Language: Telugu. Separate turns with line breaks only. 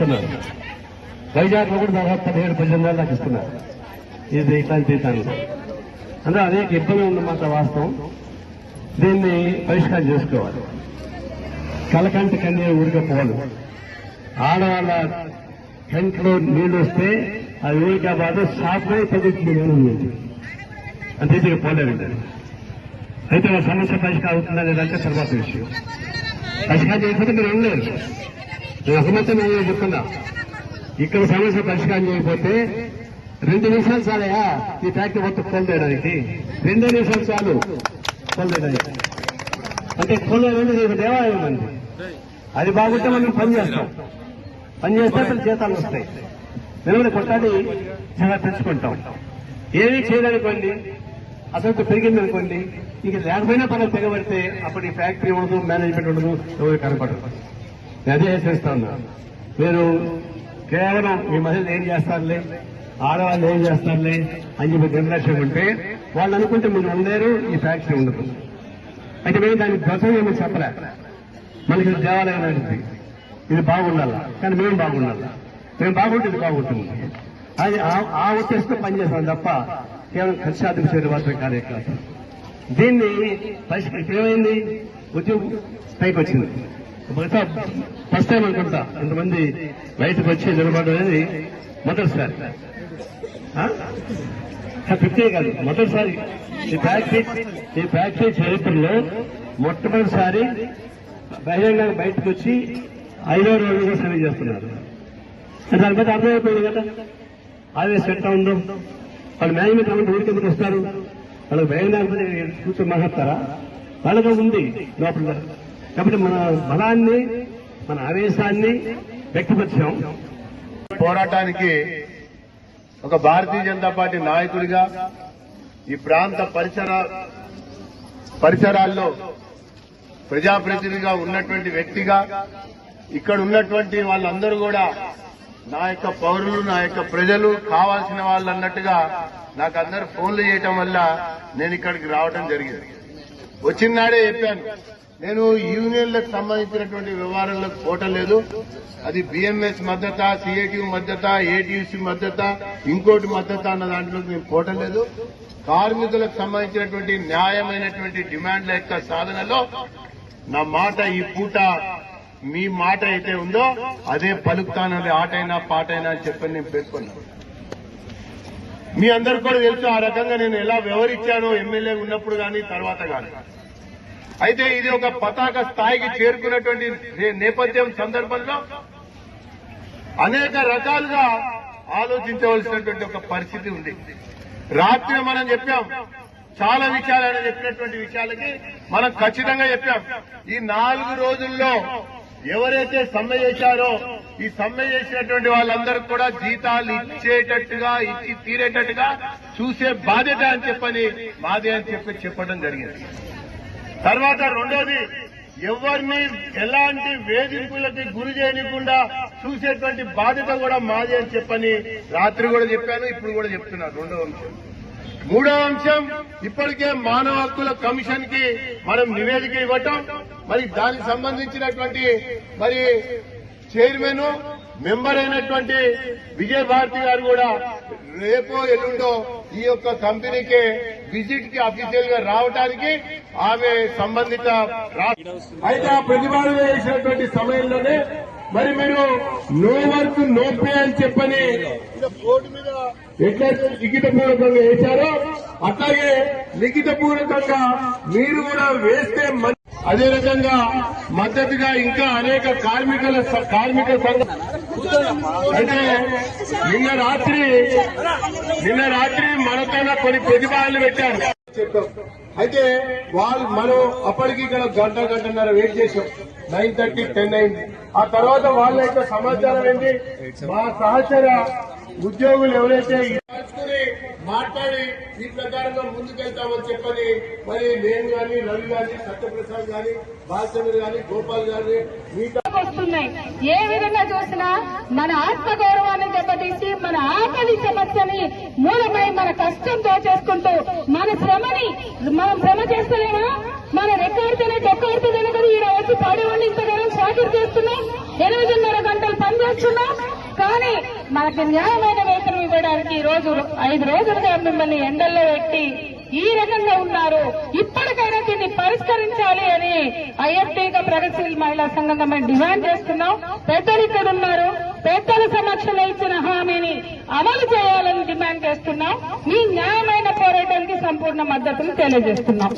ఇస్తున్నారు వైజాగ్లో కూడా దాదాపు పదిహేడు పద్దెనిమిది వేల దాకా ఇస్తున్నారు. ఇది ఇట్లాంటి తీర్థాలు అందులో అనేక ఇబ్బందులు ఉన్నమాట వాస్తవం. దీన్ని పరిష్కారం చేసుకోవాలి. కలకంటి కన్నీ ఊరికే పోవాలి. ఆడవాళ్ళ కంట్లో నీళ్ళు వస్తే అది ఊరికే బాధ సాఫ్ట్వేర్ పద్ధతి అంతే ఇక పోలేదండి అయితే సమస్య పరిష్కారం అవుతుందా లేదంటే తర్వాత విషయం. పరిష్కారం చేయకపోతే మీరు ఉండలేరు. నేను ఒకమంతా నేను చెప్తున్నా. ఇక్కడ సమస్య పరిష్కారం చేయకపోతే రెండు నిమిషాలు చాలయా ఈ ఫ్యాక్టరీ మొత్తం కొలదేయడానికి రెండే నిమిషాలు చాలు. కొలదేయడానికి అంటే కొలదేయడానికి దేవాలయం అండి. అది బాగుంటే మనం పని చేస్తాం. పని చేస్తే అసలు జీతాలు వస్తాయి. నిలబడి కొట్టాలి చాలా పెంచుకుంటాం. ఏమీ చేయాలనుకోండి అసలు పెరిగింది అనుకోండి ఇక లేకపోయినా పనులు తెగబడితే అప్పుడు ఈ ఫ్యాక్టరీ ఉండదు మేనేజ్మెంట్ ఉండదు ఎవరు కనపడదు. అదే చేస్తా మీరు కేవలం మీ మహిళలు ఏం చేస్తారులే? ఆడవాళ్ళు ఏం చేస్తారులే? అని చెప్పి నిర్లక్ష్యం ఉంటే వాళ్ళు అనుకుంటే మీరు ఉండలేరు ఈ ఫ్యాక్టరీ ఉండదు. అయితే మేము దాని ధ్వసం ఏమో చెప్పలే. మనకి దేవాలయం అనేది ఇది బాగుండాలా? కానీ మేము బాగుండాలి? మేము బాగుంటే ఇది బాగుంటుంది. అది ఆ- ఆ ఉద్దేశంతో పనిచేస్తాం తప్ప కేవలం ఖర్చాధిక చేరే మాత్రమే కాదే కాదు దీన్ని పరిష్కరి ఏమైంది? ఉద్యోగం పైకి వచ్చింది. బహుశా ఫస్ట్ టైం అనుకుంటా. ఇంతమంది బయటకు వచ్చి నిలబడడం అనేది మొదటిసారి ఫిఫ్టీ కాదు మొదటిసారి ఈ ఫ్యాక్టరీ ఈ ఫ్యాక్టరీ చరిత్రలో మొట్టమొదటిసారి బహిరంగంగా బయటకు వచ్చి ఐదో రోజుగా సర్వే చేస్తున్నారు. దాని మీద అర్థమైపోయింది కదా. ఆవేశం ఎట్లా ఉందో. వాళ్ళు మేనేజ్మెంట్ అమౌంట్ ఊరికి ఎందుకు వస్తారు? వాళ్ళకి భయం లేకపోతే కూర్చొని మాట్లాడతారా? వాళ్ళతో ఉంది లోపల. కాబట్టి మన బలాన్ని మన ఆవేశాన్ని వ్యక్తపరిచాం.
పోరాటానికి ఒక భారతీయ జనతా పార్టీ నాయకుడిగా ఈ ప్రాంత పరిసర పరిసరాల్లో ప్రజాప్రతినిధిగా ఉన్నటువంటి వ్యక్తిగా ఇక్కడ ఉన్నటువంటి వాళ్ళందరూ కూడా నా యొక్క పౌరులు నా యొక్క ప్రజలు కావాల్సిన వాళ్ళు అన్నట్టుగా నాకు అందరు ఫోన్లు చేయటం వల్ల నేను ఇక్కడికి రావడం జరిగింది. వచ్చిన నాడే చెప్పాను. నేను యూనియన్లకు సంబంధించినటువంటి వ్యవహారాలకు పోటలేదు అది బిఎంఎస్ మద్దత సిఐటియు మద్దత ఏటీయూసీ మద్దత ఇంకోటి మద్దత అన్న దాంట్లో నేను పోటలేదు కార్మికులకు సంబంధించినటువంటి న్యాయమైనటువంటి డిమాండ్ల యొక్క సాధనలో నా మాట ఈ పూట మీ మాట అయితే ఉందో అదే పలుకుతానది ఆటైనా పాటైనా అని చెప్పని నేను పేర్కొన్నాను మీ అందరికి కూడా తెలుసు ఆ రకంగా నేను ఎలా వ్యవహరించానో ఎమ్మెల్యే ఉన్నప్పుడు కానీ తర్వాత కానీ అయితే ఇది ఒక పతాక స్థాయికి చేరుకున్నటువంటి నేపథ్యం సందర్భంలో అనేక రకాలుగా ఆలోచించవలసినటువంటి ఒక పరిస్థితి ఉంది. రాత్రి మనం చెప్పాం చాలా విషయాలు ఆయన చెప్పినటువంటి విషయాలకి మనం ఖచ్చితంగా చెప్పాం. ఈ నాలుగు రోజుల్లో ఎవరైతే సమ్మె చేశారో ఈ సమ్మె చేసినటువంటి వాళ్ళందరికీ కూడా జీతాలు ఇచ్చేటట్టుగా ఇచ్చి తీరేటట్టుగా చూసే బాధ్యత అని చెప్పని మాదే అని చెప్పి చెప్పడం జరిగింది. తర్వాత రెండోది ఎవరిని ఎలాంటి వేధింపులకి గురి చేయకుండా చూసేటువంటి బాధ్యత కూడా మాది అని చెప్పని రాత్రి కూడా చెప్పాను ఇప్పుడు కూడా చెప్తున్నాను రెండో అంశం. మూడో అంశం ఇప్పటికే మానవ హక్కుల కమిషన్కి మనం నివేదిక ఇవ్వటం. మరి దానికి సంబంధించినటువంటి మరి చైర్మన్ మెంబర్ అయినటువంటి విజయభారతి గారు కూడా రేపో ఎల్లుండో ఈ యొక్క కంపెనీకి విజిట్కి అఫీషియల్గా రావడానికి ఆమె సంబంధిత అయితే ఆ ప్రతిపాదన చేసినటువంటి సమయంలోనే మరి మీరు నో వర్క్ నో పే అని చెప్పని బోర్డు మీద ఎట్లయితే లిఖిత పూర్వకంగా వేశారో అట్లాగే లిఖిత పూర్వకంగా మీరు కూడా వేస్తే అదే రకంగా మద్దతుగా ఇంకా అనేక కార్మికుల కార్మిక సంఘ అయితే నిన్న రాత్రి నిన్న రాత్రి మనకన్నా కొన్ని ప్రతిపాదనలు పెట్టారు. చెప్పాం. అయితే వాళ్ళు మనం అప్పటికి ఇక్కడ గంట గంటన్నర వెయిట్ చేసాం నైన్ థర్టీ టెన్ అయింది. ఆ తర్వాత వాళ్ళ యొక్క సమాచారం ఏంటి? మా సహచర ఉద్యోగులు ఎవరైతే మాట్లాడి ఈ ప్రకారంగా ముందుకెళ్తామని చెప్పని మరి నేను గాని రవి గాని సత్యప్రసాద్ గాని బాలచంద్ర గాని గోపాల్ గాని మిగతా
వస్తున్నాయి. ఏ విధంగా చూసినా మన ఆత్మ గౌరవాన్ని దెబ్బతీసి మన ఆకలి సమస్యని మూలమై మన కష్టంతో చేసుకుంటూ మన శ్రమని మనం శ్రమ చేస్తలేమా? మన రెక్కాడితేనే డొక్కాడితేనే కదా ఈ రోజు పడి ఉండి ఇంతకాలం చాకరీ చేస్తున్నాం. ఎనిమిదిన్నర గంటలు పనిచేస్తున్నాం. కానీ మనకి న్యాయమైన వేతనం ఈ రోజు ఐదు రోజులుగా మిమ్మల్ని ఎండల్లో పెట్టి ఈ రకంగా ఉన్నారు. ఇప్పటికైనా దీన్ని పరిష్కరించాలి అని ఐఎఫ్టీగా ప్రగతిశీల మహిళా సంఘంగా మేము డిమాండ్ చేస్తున్నాం. పెద్దలు ఇక్కడ ఉన్నారు. పెద్దల సమక్షంలో ఇచ్చిన హామీని అమలు చేయాలని డిమాండ్ చేస్తున్నాం. మీ న్యాయమైన పోరాటానికి సంపూర్ణ మద్దతును తెలియజేస్తున్నాం.